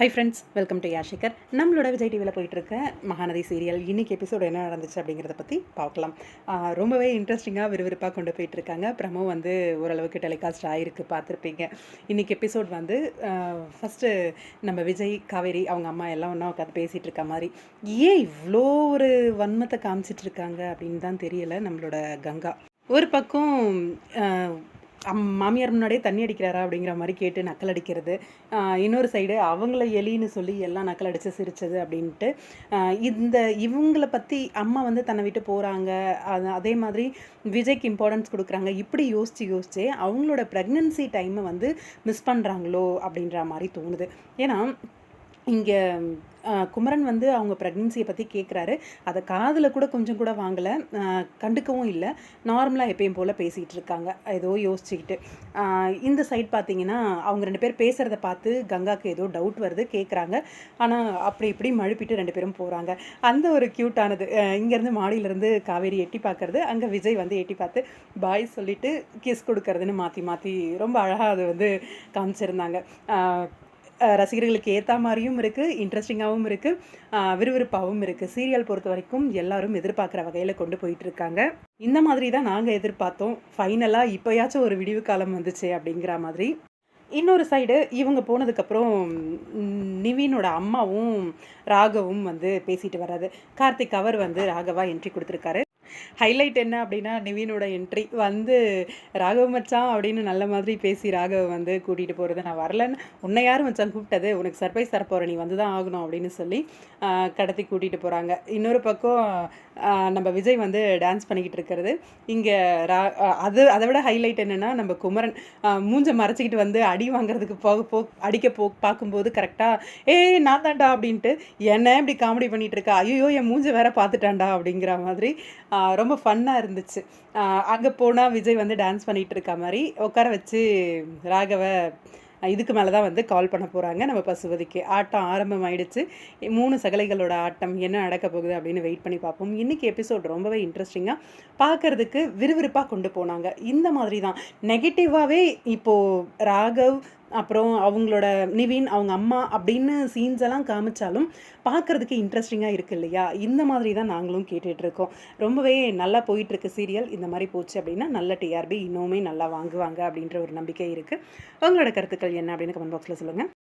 High friends welcome to யாஷிகர் நம்மளோட விஜய் டிவியில் போயிட்டுருக்க மகாநதி சீரியல் இன்றைக்கி எபிசோடு என்ன நடந்துச்சு அப்படிங்கிறத பற்றி பார்க்கலாம். ரொம்பவே இன்ட்ரெஸ்டிங்காக விறுவிறுப்பாக கொண்டு போயிட்டுருக்காங்க. ப்ரமோ வந்து ஓரளவுக்கு டெலிகாஸ்ட் ஆகிருக்கு பார்த்துருப்பீங்க. இன்னைக்கு எபிசோட் வந்து ஃபஸ்ட்டு நம்ம விஜய் காவேரி அவங்க அம்மா எல்லாம் ஒன்றா உட்காந்து பேசிகிட்டு இருக்க மாதிரி ஏன் இவ்வளோ ஒரு வன்மத்தை காமிச்சிட்ருக்காங்க அப்படின்னு தான் தெரியலை நம்மளோட கங்கா. ஒரு பக்கம் மாமியார் முன்னாடியே தண்ணி அடிக்கிறாரா அப்படிங்கிற மாதிரி கேட்டு நக்கல் அடிக்கிறது. இன்னொரு சைடு அவங்கள எலின்னு சொல்லி எல்லாம் நக்கல் அடித்து சிரிச்சது அப்படின்ட்டு இந்த இவங்கள பற்றி அம்மா வந்து தன்னை விட்டு போகிறாங்க அதே மாதிரி விஜய்க்கு இம்பார்ட்டன்ஸ் கொடுக்குறாங்க. இப்படி யோசித்து யோசிச்சு அவங்களோட ப்ரெக்னன்சி டைமை வந்து மிஸ் பண்ணுறாங்களோ அப்படின்ற மாதிரி தோணுது. ஏன்னா இங்கே குமரன் வந்து அவங்க ப்ரெக்னென்சியை பற்றி கேட்குறாரு அதை காதில் கூட கொஞ்சம் கூட வாங்கலை. கண்டுக்கவும் இல்லை. நார்மலாக எப்பயும் போல் பேசிகிட்டு இருக்காங்க. ஏதோ யோசிச்சுக்கிட்டு. இந்த சைட் பார்த்தீங்கன்னா அவங்க ரெண்டு பேர் பேசுகிறத பார்த்து கங்காக்கு ஏதோ டவுட் வருது கேட்குறாங்க ஆனால் அப்படி இப்படி மழுப்பிட்டு ரெண்டு பேரும் போகிறாங்க அந்த ஒரு க்யூட்டானது இங்கேருந்து மாடியிலேருந்து காவேரி எட்டி பார்க்கறது அங்கே விஜய் வந்து எட்டி பார்த்து பாய் சொல்லிட்டு கிஸ் கொடுக்கறதுன்னு மாற்றி மாற்றி ரொம்ப அழகாக அது வந்து காமிச்சிருந்தாங்க. ரசிகர்களுக்கு ஏற்ற மாதிரியும் இருக்குது இன்ட்ரெஸ்டிங்காகவும் இருக்குது விறுவிறுப்பாகவும் இருக்குது சீரியல் பொறுத்த வரைக்கும் எல்லாரும் எதிர்பார்க்குற வகையில் கொண்டு போயிட்டுருக்காங்க இந்த மாதிரி தான் நாங்கள் எதிர்பார்த்தோம். ஃபைனலாக இப்போயாச்சும் ஒரு விடிவு காலம் வந்துச்சு அப்படிங்கிற மாதிரி. இன்னொரு சைடு இவங்க போனதுக்கப்புறம் நிவினோட அம்மாவும் ராகவும் வந்து பேசிட்டு வராது கார்த்திக் அவர் வந்து ராகவா என்ட்ரி கொடுத்துருக்காரு. ஹைலைட் என்ன அப்படின்னா நிவினோட என்ட்ரி வந்து ராகவ மச்சான் அப்படின்னு நல்ல மாதிரி பேசி ராகவ வந்து கூட்டிகிட்டு போகிறது நான் வரலன்னு உன்னை யாரும் மச்சான் கூப்பிட்டது? உனக்கு சர்ப்ரைஸ் தரப்போகிற நீ வந்து தான் ஆகணும் அப்படின்னு சொல்லி கடத்தி கூட்டிகிட்டு போகிறாங்க இன்னொரு பக்கம் நம்ம விஜய் வந்து டான்ஸ் பண்ணிக்கிட்டு இருக்கிறது. இங்கே ரா அது அதை விட ஹைலைட் என்னென்னா நம்ம குமரன் மூஞ்சை மூஞ்ச மறைச்சிக்கிட்டு வந்து அடி வாங்குறதுக்கு போக போ அடிக்க போ பார்க்கும்போது கரெக்டாக ஏய் நான் தான்டா அப்படின்ட்டு என்ன இப்படி காமெடி பண்ணிட்டு இருக்கா? ஐயோ என் மூஞ்ச வேற பார்த்துட்டான்டா அப்படிங்கிற மாதிரி ரொம்ப ஃபன்னாக இருந்துச்சு. அங்கே போனால் விஜய் வந்து டான்ஸ் பண்ணிகிட்டு இருக்க மாதிரி உட்கார வச்சு ராகவ இதுக்கு மேலே தான் வந்து கால் பண்ண போகிறாங்க நம்ம பசுபதிக்கு ஆட்டம் ஆரம்பமாயிடுச்சு. மூணு சகலைகளோட ஆட்டம் என்ன நடக்க போகுது அப்படின்னு வெயிட் பண்ணி பார்ப்போம். இன்றைக்கி எபிசோட் ரொம்பவே இன்ட்ரெஸ்டிங்காக பார்க்கறதுக்கு விறுவிறுப்பாக கொண்டு போனாங்க. இந்த மாதிரி தான். நெகட்டிவாகவே இப்போது ராகவ் அப்புறம் அவங்களோட நிவின் அவங்க அம்மா அப்படின்னு சீன்ஸ் எல்லாம் காமிச்சாலும் பார்க்கறதுக்கு இன்ட்ரெஸ்டிங்காக இருக்கு இல்லையா? இந்த மாதிரி தான் நாங்களும் கேட்டுட்ருக்கோம் ரொம்பவே நல்லா போயிட்டுருக்கு சீரியல் இந்த மாதிரி போச்சு அப்படின்னா நல்ல டிஆர்பி இன்னுமே நல்லா வாங்குவாங்க அப்படின்ற ஒரு நம்பிக்கை இருக்குது உங்களோட கருத்துக்கள் என்ன அப்படின்னு கமெண்ட் பாக்ஸில் சொல்லுங்கள்